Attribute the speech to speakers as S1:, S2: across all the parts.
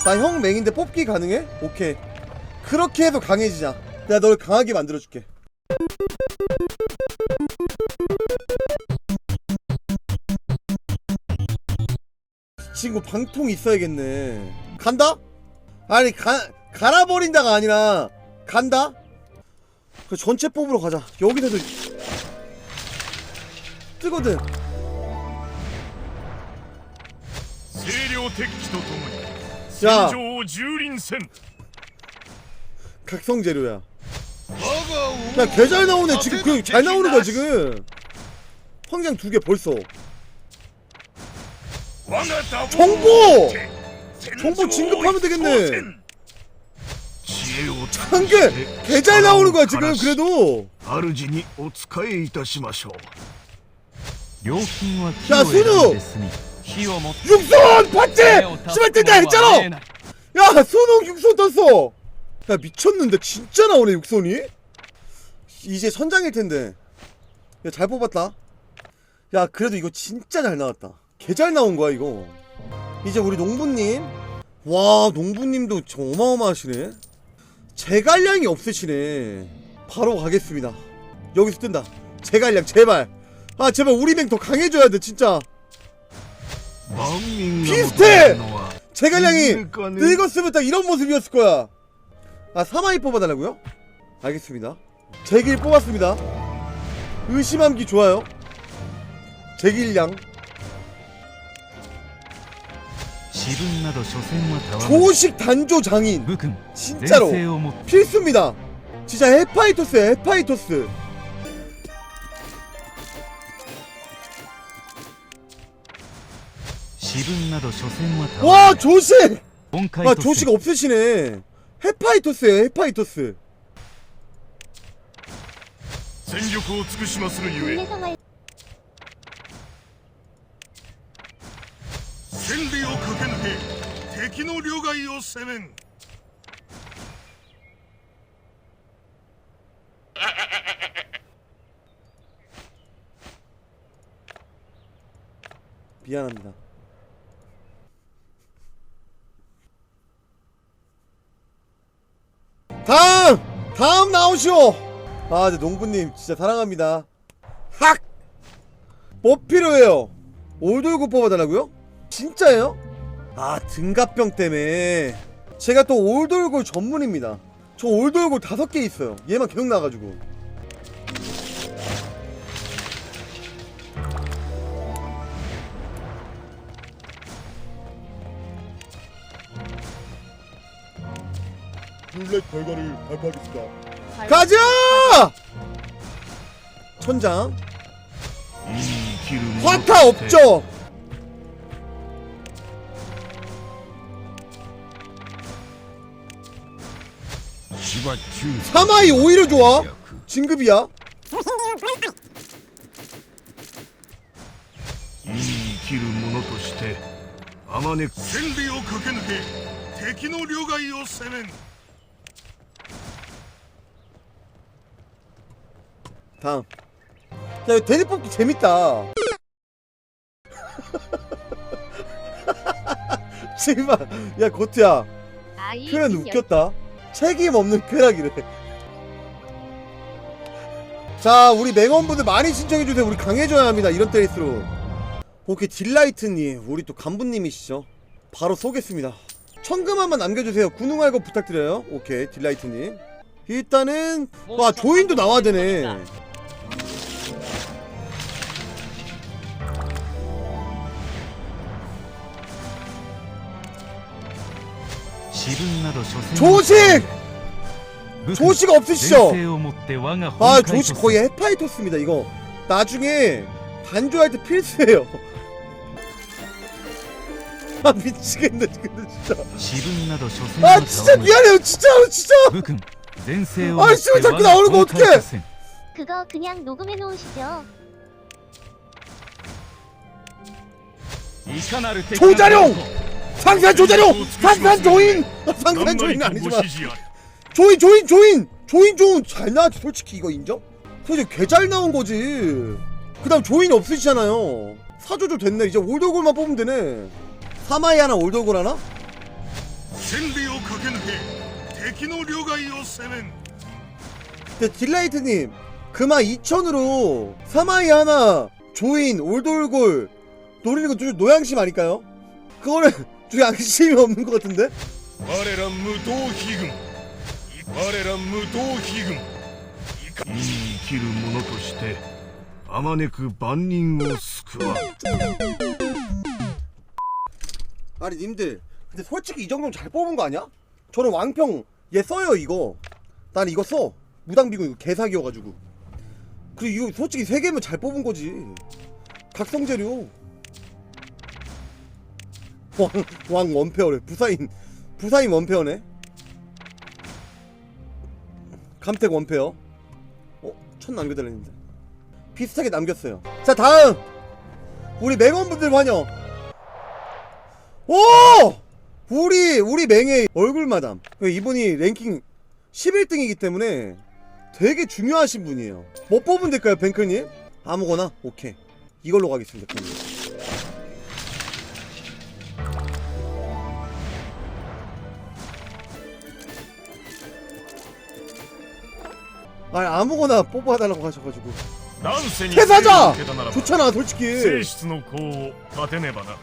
S1: 나 형 맹인데 뽑기 가능해? 오케이 그렇게 해서 강해지자 내가 널 강하게 만들어줄게 친구 방통 있어야겠네 간다? 아니 가, 갈아버린다가 아니라 간다? 그 전체 뽑으러 가자 여기서도 뜨거든
S2: 清涼鉄器とともに
S1: 야
S2: 戦場を蹂躙せん
S1: 각성 재료야 야 개 잘 나오네 지금 그 잘 나오는 거야 지금 황장 두 개 벌써
S2: 我が打
S1: 정보!
S2: 戦
S1: 정보 진급하면 되겠네.
S2: 知恵を
S1: 한 개! 개 잘 나오는 거야 지금 그래도
S2: 主にお仕えいたしましょう
S3: 料金は
S1: や
S3: 木を
S1: 육손 봤지? 씨발 뜬다 했잖아. 야 손흥 육손 떴어. 야 미쳤는데 진짜 나오네 육손이. 이제 선장일 텐데. 야 잘 뽑았다. 야 그래도 이거 진짜 잘 나왔다. 개 잘 나온 거야 이거. 이제 우리 농부님. 와 농부님도 어마어마하시네. 제갈량이 없으시네. 바로 가겠습니다. 여기서 뜬다. 제갈량 제발. 아 제발 우리 맹 더 강해져야 돼 진짜. 비슷해! 제갈량이 늙었으면 딱 이런 모습이었을 거야. 아 사마이 뽑아달라고요? 알겠습니다. 제길 뽑았습니다. 의심함기 좋아요. 제길량. 조식 단조 장인. 진짜로 필수입니다. 진짜 헤파이토스, 헤파이토스. 와
S3: む
S1: 조식!
S3: 本会
S1: 와
S3: と
S1: 조식 없으시네. 헤파이토스예요 헤파이토스.
S2: 全力を尽くしまするゆえ
S4: 동네상활
S2: 千里を駆け抜け敵の両替を攻めん
S1: 미안합니다. 다음! 다음 나오시오! 아, 네, 농부님, 진짜 사랑합니다. 학! 뭐 필요해요? 올돌고 뽑아달라고요? 진짜예요? 아, 등갑병 때문에. 제가 또 올돌골 전문입니다. 저 올돌골 다섯 개 있어요. 얘만 계속 나가지고. 룰렛 결과를 발표하겠습니다. 가자! 천장. 화타 없죠? 사마이 오히려 좋아. 진급이야. 다음. 야, 이거 대리 뽑기 재밌다. 제발. 야, 고트야.
S4: 아이
S1: 표현 웃겼다. 책임 없는 쾌락이래. 자, 우리 맹원분들 많이 신청해주세요. 우리 강해져야 합니다. 이런 때일수록. 오케이, 딜라이트님. 우리 또 간부님이시죠. 바로 쏘겠습니다. 천금 한번 남겨주세요. 군웅할 거 부탁드려요. 오케이, 딜라이트님. 일단은, 와, 조인도 나와야 되네. 조식! 조식 없으시죠? 아 조식 거의 헤파이토스입니다 이거. 나중에 반조할 때 필수예요. 아 미치겠네 근데 진짜. 아 진짜 미안해요 진짜 진짜! 아 씨발 자꾸 나오는 거 어떡해!
S4: 그거 그냥 녹음해 놓으시죠.
S1: 조자룡! 상산조자료! 상산조인! 상산조인 아니지만 조인 조인 조인! 조인 좀잘 나왔지 솔직히 이거 인정? 솔직히 개잘 나온 거지 그 다음 조인 없으시잖아요 사조조 됐네 이제 올더골만 뽑으면 되네 사마이 하나 올더골 하나? 근데 딜라이트님 그마 2천으로 사마이 하나 조인 올돌골 노리는 거 노양심 아닐까요? 그거를 양심이 없는 것 같은데?
S2: 아레란 무도희금. 아레란 무도희금. 이 길을 무너뜨시되? 아마네크 만인을 스쿠와.
S1: 아니 님들 근데 솔직히 이 정도면 잘 뽑은 거 아니야? 저는 왕평 얘 써요 이거. 난 이거 써. 무당비군 이거 개사기여가지고. 그리고 이거 솔직히 세개면잘 뽑은 거지. 각성재료. 왕, 왕 원페어래 부사인 부사인 원페어네 감택 원페어 어? 천 남겨달랬는데 비슷하게 남겼어요 자 다음 우리 맹원분들 환영 오! 우리 우리 맹의 얼굴 마담 이분이 랭킹 11등이기 때문에 되게 중요하신 분이에요 뭐 뽑으면 될까요 뱅크님? 아무거나? 오케이 이걸로 가겠습니다 그럼. 아니 아무거나 뽑아달라고 하셔가지고
S2: 乱世に
S1: 퇴사자!
S2: 受けたならば
S1: 좋잖아 솔직히
S2: 聖出の功を立てねばな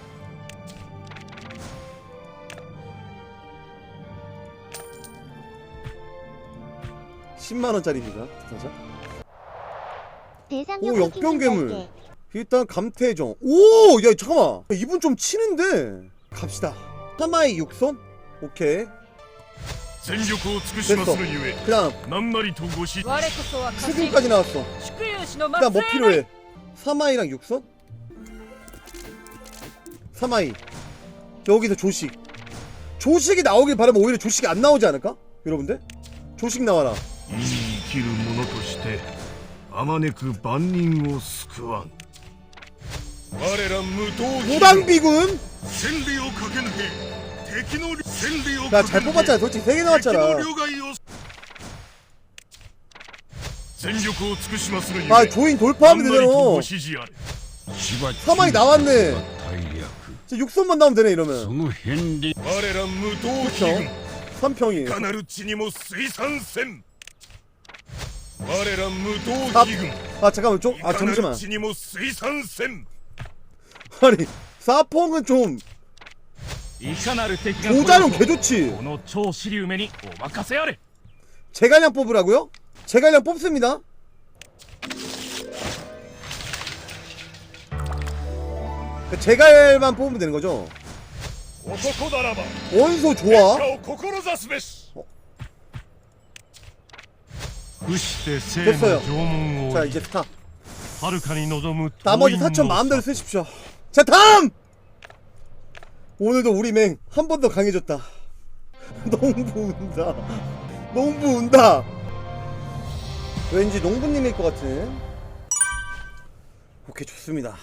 S1: 10만원짜리입니다 퇴사자
S4: 대상용
S1: 오, 역병괴물. 일단 감태정 오! 야 잠깐만 이분 좀 치는데 갑시다 사마이 육선? 오케이
S2: 全力を尽くしまするゆえ
S1: 그 다음
S2: 何なりとごし
S5: 我こそは家臣
S1: 수균까지 나왔어
S5: 祝融氏の
S1: 그 다음 뭐
S5: 末裔なり
S1: 필요해 사마이랑 육선? 사마이 여기서 조식 조식이 나오길 바라면 오히려 조식이 안 나오지 않을까? 여러분들? 조식 나와라
S2: いい生きる者としてあまねく万人を救わん我ら無頭飛軍
S1: 무당비군
S2: 千里を駆け抜け 敵の千里を
S1: 야
S2: 駆
S1: 잘
S2: け抜け
S1: 뽑았잖아 솔직히 3개
S2: 敵の
S1: 나왔잖아
S2: 両替を全力を尽くしまするゆえ
S1: 아 조인 돌파하면
S2: 何なりと
S1: 되잖아
S2: ご指示あれ
S1: 사마이 나왔네
S6: 大略
S1: 진짜 육선만 나오면 되네
S6: そ
S1: 이러면
S6: の辺で
S2: 我ら無頭飛軍
S1: 3평이
S2: いかなる地にも水産せん我ら無頭飛軍
S1: 아 잠깐만
S2: い
S1: 좀 아
S2: かな
S1: 잠시만
S2: る地にも水産せん
S1: 아니 사펑은 좀
S3: 모자는
S1: 개좋지. 제갈량 뽑으라고요? 제갈량 뽑습니다. 그 제갈만 뽑으면 되는 거죠? 원소 좋아.
S3: 어?
S1: 됐어요. 자 이제 스타 나머지 4천 마음대로 쓰십시오. 자 다음! 오늘도 우리 맹 한 번 더 강해졌다. 농부 운다. 농부 운다. 왠지 농부님일 것 같은. 오케이 좋습니다.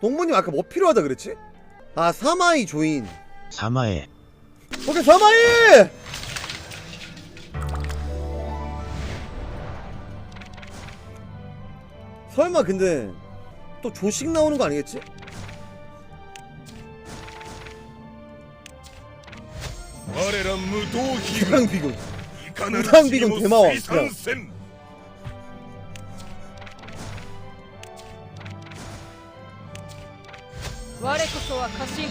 S1: 농부님 아까 뭐 필요하다 그랬지? 아 사마이 조인.
S6: 様へ
S1: 오케이 사마이! 설마 근데 또 조식 나오는 거 아니겠지?
S2: 我ら無道飛軍いかなる地にも水産戦
S5: 我こそは家臣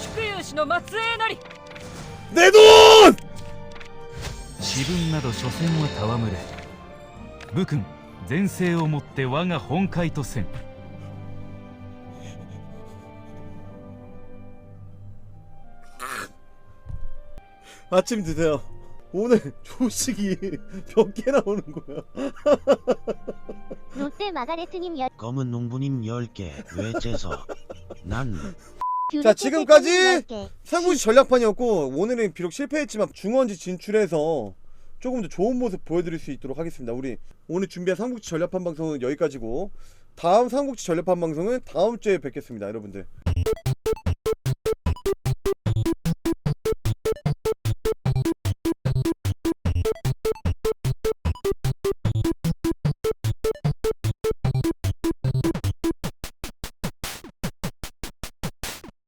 S5: 宿友士の末裔なり
S1: デドー
S3: 自分など所詮は戯れ武君前世をもって我が本懐とせん
S1: 아침 드세요 오늘 조식이 몇 개 나오는 거야
S4: 롯데 마가레트님 열
S6: 검은 농부님 10개 외제서 난
S1: 자, 지금까지. 삼국지 전략판이었고 오늘은 비록 실패했지만 중원지 진출해서 조금 더 좋은 모습 보여드릴 수 있도록 하겠습니다. 우리 오늘 준비한 삼국지 전략판 방송은 여기까지고 다음 삼국지 전략판 방송은 다음 주에 뵙겠습니다, 여러분들.